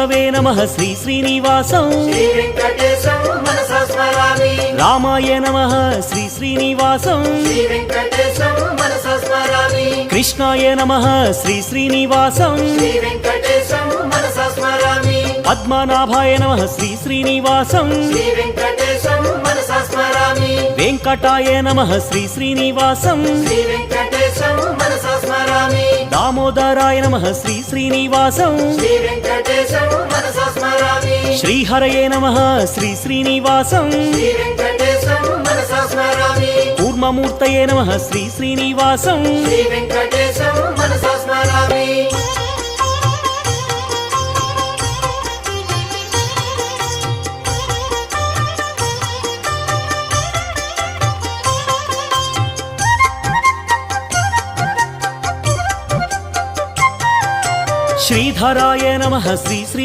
వే నమ శ్రీ శ్రీనివాసం. రామాయ నమ శ్రీ శ్రీనివాసం. కృష్ణాయ నమ శ్రీ శ్రీనివాసం. పద్మనాభాయ నమ శ్రీ శ్రీనివాసం. వెంకటాయ నమ శ్రీ శ్రీనివాసం. దామోదరాయ నమ శ్రీ శ్రీనివాసం. శ్రీహరయే నమ శ్రీ శ్రీనివాసం. కూర్మమూర్తయే నమ శ్రీ శ్రీనివాసం. శ్రీధరాయ నమ శ్రీ శ్రీ